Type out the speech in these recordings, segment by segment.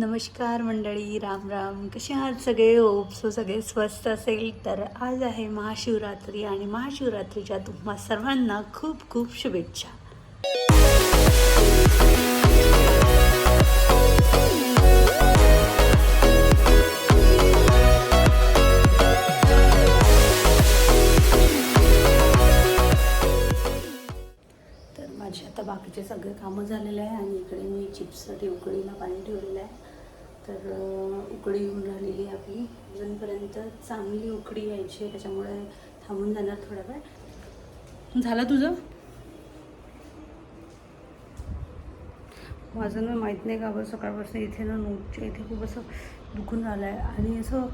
नमस्कार मंडळी राम राम. कसे आहात सगळे? ओप्सो सगळे स्वस्त असेल. तर आज आहे महाशिवरात्री आणि महाशिवरात्रीच्या तुम्हा सर्वांना खूप खूप शुभेच्छा. तर माझे आता बाकीचे सगळे कामं झालेले आहे आणि इकडे मी चिप्ससाठी उकळीला पाणी ठेवलेलं आहे. तर उकळी येऊन राहिलेली आहे आपली. अजूनपर्यंत चांगली उकळी यायची आहे त्याच्यामुळे थांबून जाणार थोडा वेळ. झालं तुझं? माझं ना माहीत नाही का बरं सकाळपासून इथे ना नोटच्या इथे खूप असं दुखून राहिलं आहे आणि असं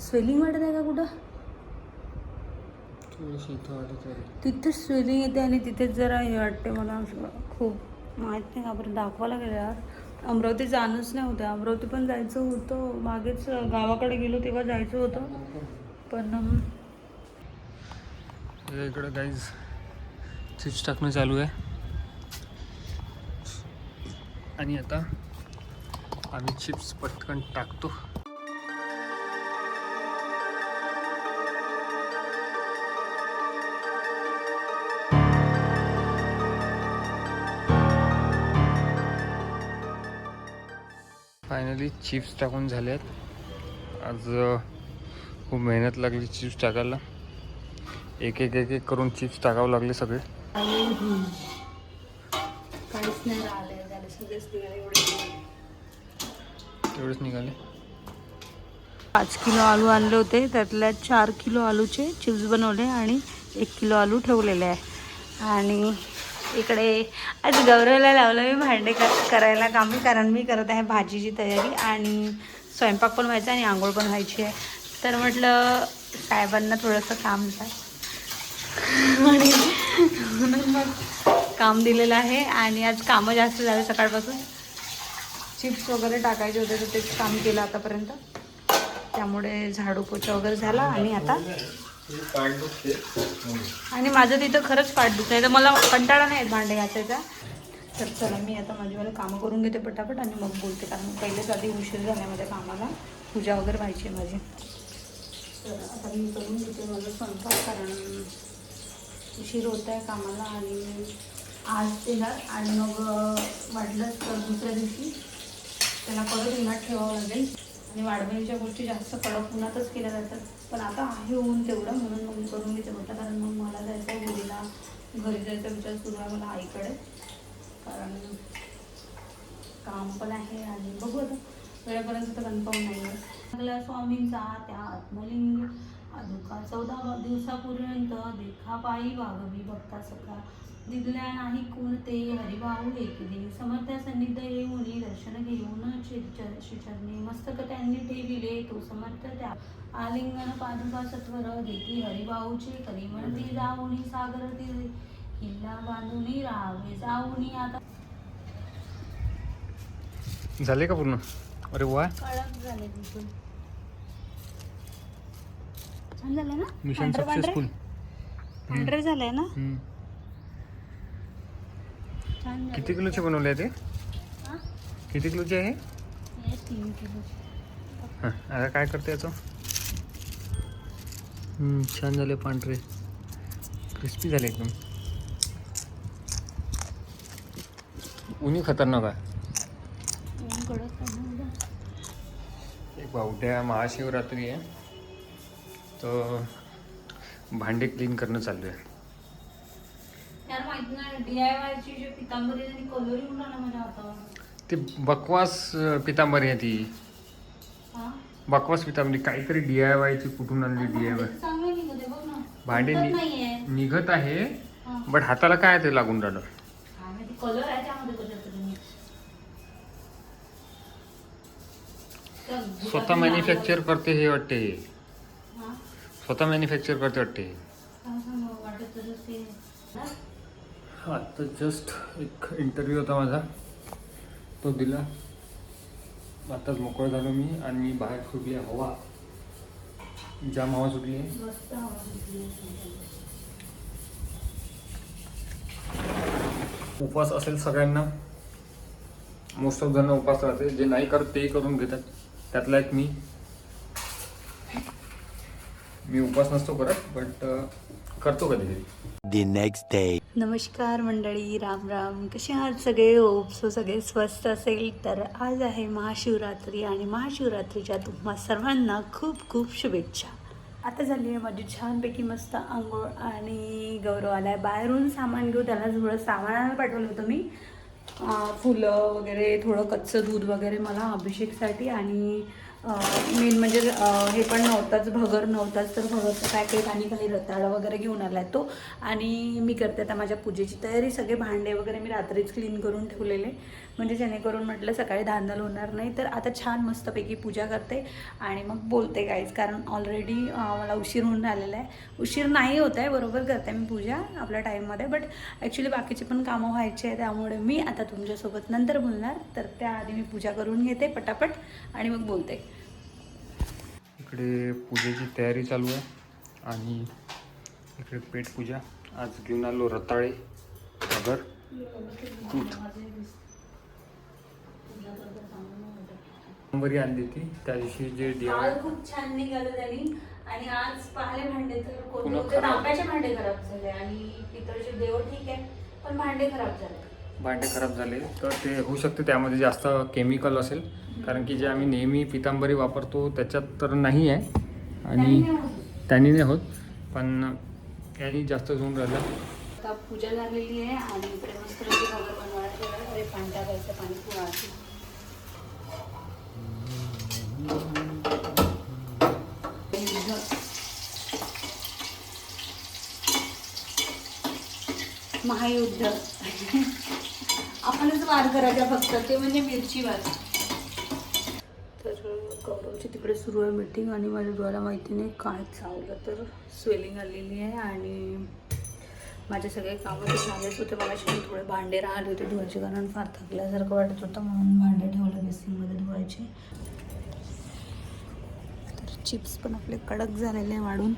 स्वेलिंग वाटत आहे का कुठं? तिथेच स्वेलिंग येते आणि तिथेच जरा हे वाटते मला असं खूप. माहीत नाही का बरं दाखवायला गेलं यार. अमरावती जाणंच नाही होतं. अमरावती पण जायचं होतं. मागेच गावाकडे गेलो तेव्हा जायचं होतं. पण इकडं काहीच चिप्स टाकणं चालू आहे. आणि आता आम्ही चिप्स पटकन टाकतो. फायनली चिप्स टाकून झाले आहेत आज खूप मेहनत लागली चिप्स टाकायला. एक एक एक एक करून चिप्स टाकावं लागले सगळे. एवढेच निघाले. पाच किलो आलू आणले होते. त्यातल्या चार किलो आलूचे चिप्स बनवले आणि एक किलो आलू ठेवलेले आहे. आणि इकडे. आज गौरवला लावलं मी भांडे कर करायला काम कारण मी करत आहे भाजीची तयारी आणि स्वयंपाक पण व्हायचा आणि आंघोळ पण व्हायची आहे. तर म्हटलं साहेबांना थोडंसं काम आहे आणि म्हणून मग काम दिलेलं आहे आणि आज कामं जास्त झाले सकाळपासून. चिप्स वगैरे टाकायचे होते तर तेच काम केलं आतापर्यंत. त्यामुळे झाडू पोचा वगैरे झाला आणि आता आणि माझं तिथं खरंच पाठ दुखत तर मला कंटाळा नाही भांडे घासायचा. तर चला मी आता माझी मला कामं करून घेते पटापट आणि मग बोलते. कारण पहिलेच आधी उशीर झाला माझ्या कामाला. पूजा वगैरे व्हायची आहे माझी. तर आता मी करून घेते माझं स्वयंपाक कारण उशीर होत आहे कामाला आणि आज येणार आणि मग अं, वाटलंच तर दुसऱ्या दिवशी. त्याला परत उन्हात ठेवावं लागेल. आणि वाढवणीच्या गोष्टी जास्त कडक उन्हातच केल्या जातात. पण आता आहे ऊन तेवढं म्हणून मग मी करून घेते म्हटलं कारण मग मला जायचं आहे मुलीला. घरी जायचा विचार सुरू आहे मला आईकडे. कारण काम पण आहे आणि बघू आता. वेळेपर्यंत तर कन्फर्म नाही आहे चांगल्या स्वामींचा त्या आत्मलिंग अधुका चौदा दिवसापर्यंत देखा पायी वागवी भक्ता सखा. दिदल्या नाही कोणते हरिभाऊ एक दिन समर्थ सन्निध येऊन दर्शन घेऊन श्रीचरणी मस्तक त्यांनी ठेविले तो समर्थ त्या आलिंगन पादुका सत्वर देखी हरिभाऊचे करी म्हणती जाऊनी सागर तीरे किल्ला बांधूनी राहावे जाऊनी आता झाले का पूर्ण? अरे वा. कडक झाले छान झालं ना? मिशन पांढरे- पांढरे? सक्सेसफुल पांढरे झालंय ना? हम्म. छान झालं. किती किलोचे बनवले आहे ते? हा? किती किलोचे आहे? हे तीन किलो. हां आता काय करते याचं? हम्म, छान झाले पांढरे. क्रिस्पी झाले एकदम. उन्ही खतरनाक आहे. ऊन कडक आहे ना उद्या. एक बा उद्या महाशिवरात्री आहे. तर भांडे क्लीन करणं चालू आहे. ती बकवास पितांबरी आहे ती. हा? बकवास पितांबरी काहीतरी डी आय वायची कुठून आणली डी आय वाय भांडे निघत आहे. बट हाताला काय ते लागून राहिलं? स्वतः मॅन्युफॅक्चर करते हे वाटते हा? स्वतः मॅन्युफॅक्चर करते वाटते हा? आता जस्ट एक इंटरव्ह्यू होता माझा. तो दिला. आताच मोकळं झालो मी आणि बाहेर सुटली आहे. हवा. जाम हवा सुटली आहे. हवा सुटली आहे. उपवास असेल सगळ्यांना. मोस्ट ऑफ जण उपास राहते. जे नाही करत तेही करून घेतात. त्यातला एक मी. मी उपास नसतो करत बट करतो कधी कधी the next day. नमस्कार मंडळी राम राम. कसे आहात सगळे? होप सो सगळे स्वस्त असेल. तर आज आहे महाशिवरात्री आणि महाशिवरात्रीच्या तुम्हा सर्वांना खूप खूप शुभेच्छा. आता झाली आहे माझी छानपैकी मस्त आंघोळ आणि गौरव आला आहे बाहेरून सामान घेऊ त्याला थोडं सामानाला पाठवलं होतं मी. फुलं वगैरे थोडं कच्चं दूध वगैरे मला अभिषेकसाठी आणि मेन म्हणजे हे पण नव्हताच भगर नव्हताच तर भगरचं पॅकेट आणि काही रताळं वगैरे घेऊन आला आहे तो. आणि मी करते आता माझ्या पूजेची तयारी. सगळे भांडे वगैरे मी रात्रीच क्लीन करून ठेवलेले. म्हणजे जेणेकरून म्हटलं सकाळी धांदल होणार नाही तर आता छान मस्तपैकी पूजा करते आणि मग बोलते गाईज कारण ऑलरेडी मला उशीर होऊन राहिलेला आहे. उशीर नाही होत आहे बरोबर करते मी पूजा आपल्या टाईममध्ये बट ॲक्च्युली बाकीचे पण कामं व्हायचे आहे त्यामुळे मी आता तुमच्यासोबत नंतर बोलणार. तर त्याआधी मी पूजा करून घेते पटापट आणि मग बोलते. इकडे पूजेची तयारी चालू आहे आणि इकडे पेट पूजा. आज घेऊन आलो रताळे अगर दूध. नंबरी आणली होती. त्या दिवशी जे दिवाळी काल खूप छान निघालं त्यांनी. आणि आज पाहिले भांडे तर कोणते पुन्हा होते खराब. तांब्याचे भांडे खराब झाले आणि पितळचे देव ठीक आहे पण भांडे खराब झाले. भांडे खराब झाले. तर ते होऊ शकते त्यामध्ये जास्त केमिकल असेल. कारण की जे आम्ही नेहमी पितांबरी वापरतो त्याच्यात तर नाही आहे. त्यांनी आणि नाही होत. त्यांनी नाही होत. पण यानी जास्त होऊन राहिलं. आता पूजा झालेली आहे आणि इकडे मस्त बनवायला ठेवलं अरे पाणी टाकायचं पाणी महायुद्ध. आपणच वार करायचा फक्त ते म्हणजे मिरची वार. तर गौरवची तिकडे सुरू आहे मीटिंग आणि माझ्या डोळ्याला माहिती नाही काय चावलं. तर स्वेलिंग आलेली आहे आणि माझे सगळे कामं तर झालेच होते. मला पण थोडे भांडे राहिले होते धुवायचे कारण फार थकल्यासारखं वाटत होतं. म्हणून भांडे ठेवलं बेसिनमध्ये धुवायचे. तर चिप्स पण आपले कडक झालेले आहे वाढून.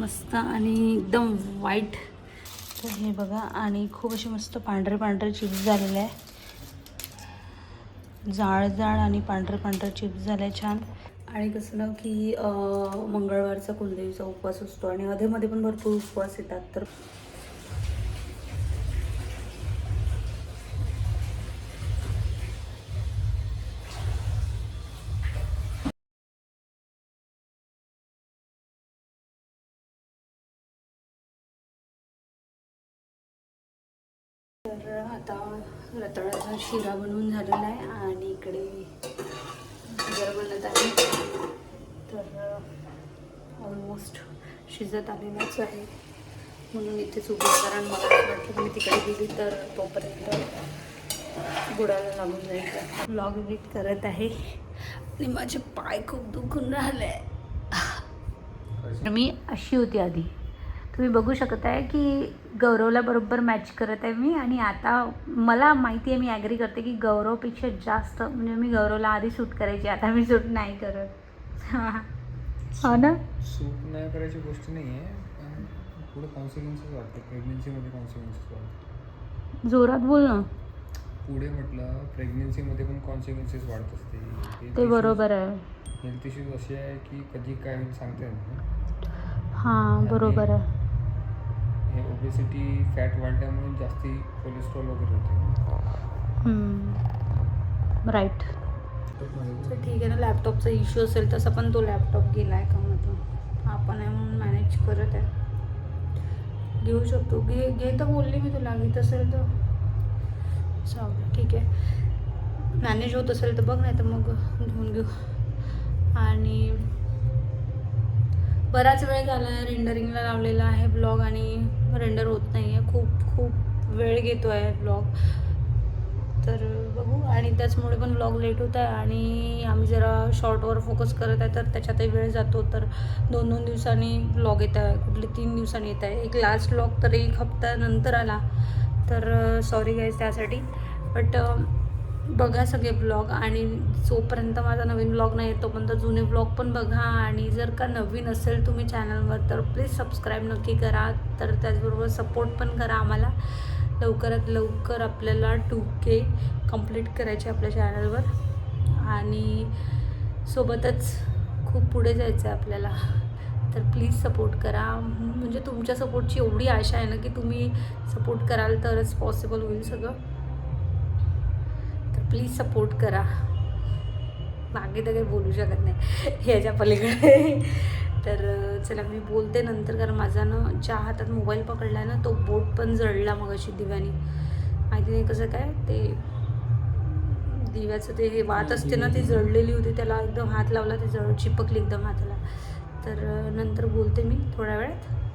मस्त आणि एकदम वाईट तर हे बघा आणि खूप असे मस्त पांढरे पांढरे चिप्स झालेले आहे. जाळ जाळ आणि पांढरे पांढरे चिप्स झाले छान. आणि कसं ना की मंगळवारचा कुलदेवीचा उपवास असतो आणि अधेमध्ये पण भरपूर उपवास येतात. तर आता रताळाचा शिरा बनवून झालेला आहे आणि इकडे जर बनत आहे तर ऑलमोस्ट शिजत आलेलाच आहे. म्हणून इथेच उभं कारण मला वाटलं मी तिकडे गेली तर तोपर्यंत बुडायला लागून जाईल. ब्लॉग एडिट करत आहे. आणि माझे पाय खूप दुखून राहिले. मी अशी होती आधी. तुम्ही बघू शकत आहे की गौरवला बरोबर मॅच करत आहे मी आणि आता मला माहिती आहे मी ॲग्री करते की गौरवपेक्षा जास्त म्हणजे मी गौरवला आधी सूट करायची आता मी सूट नाही करत. हो ना? सूट नाही करायची गोष्ट नाही आहे पुढे कॉन्सिक्वेन्सेस वाटते प्रेग्नेन्सीमध्ये कॉन्सिक्वेन्सेस वाटते जोरात बोल ना. पुढे म्हटलं प्रेग्नेन्सीमध्ये पण कॉन्सिक्वेन्सेस वाढत असते ते बरोबर आहे. हेल्थ इश्यूज असे आहे की कधी काय होईल सांगता येत नाही. हां बरोबर आहे. हे ओबेसिटी फॅट वाढल्यामुळे जास्ती कोलेस्ट्रॉल वगैरे होते. राईट ठीक आहे ना लॅपटॉपचा इश्यू असेल तसा पण तो लॅपटॉप गेला आहे का मग आपण आहे म्हणून मॅनेज करत आहे. घेऊ शकतो. घे घे तर बोलली मी तुला घेत असेल तर. चालेल ठीक आहे. मॅनेज होत असेल तर बघ नाही तर मग घेऊन घेऊ. आणि बराच वेळ झाला आहे रेंडरिंगला लावलेला आहे ब्लॉग आणि रेंडर होत नाही आहे खूप खूप वेळ घेतो आहे ब्लॉग तर बघू. आणि त्याचमुळे पण ब्लॉग लेट होत आहे आणि आम्ही जरा शॉर्टवर फोकस करत आहे तर त्याच्यातही वेळ जातो. तर दोन दोन दिवसांनी ब्लॉग येत आहे. कुठले तीन दिवसांनी येत आहे. एक लास्ट ब्लॉग तर एक हप्त्यानंतर आला. तर uh, सॉरी गाईज त्यासाठी. बट बघा सगळे ब्लॉग आणि जोपर्यंत माझा नवीन ब्लॉग नाही येत तोपर्यंत जुने ब्लॉग पण बघा. आणि जर का नवीन असेल तुम्ही चॅनलवर तर प्लीज सबस्क्राईब नक्की करा. तर त्याचबरोबर सपोर्ट पण करा आम्हाला. लवकरात लवकर आपल्याला टू के कंप्लीट करायचे आपल्या चॅनलवर आणि सोबतच खूप पुढे जायचं आहे आपल्याला. तर प्लीज सपोर्ट करा. म्हणजे तुमच्या सपोर्टची एवढी आशा आहे ना की तुम्ही सपोर्ट कराल तरच पॉसिबल होईल सगळं. प्लीज सपोर्ट करा. मागे तर काही बोलू शकत नाही. याच्या पलीकडे. तर चला मी बोलते नंतर कारण माझा ना ज्या हातात मोबाईल पकडला आहे ना तो बोट पण जळला मग अशी दिव्याने. माहिती नाही कसं काय ते दिव्याचं ते हे वात असते ना ती जळलेली होती त्याला एकदम हात लावला ते जळ चिपकली एकदम हाताला. तर नंतर बोलते मी थोड्या वेळात.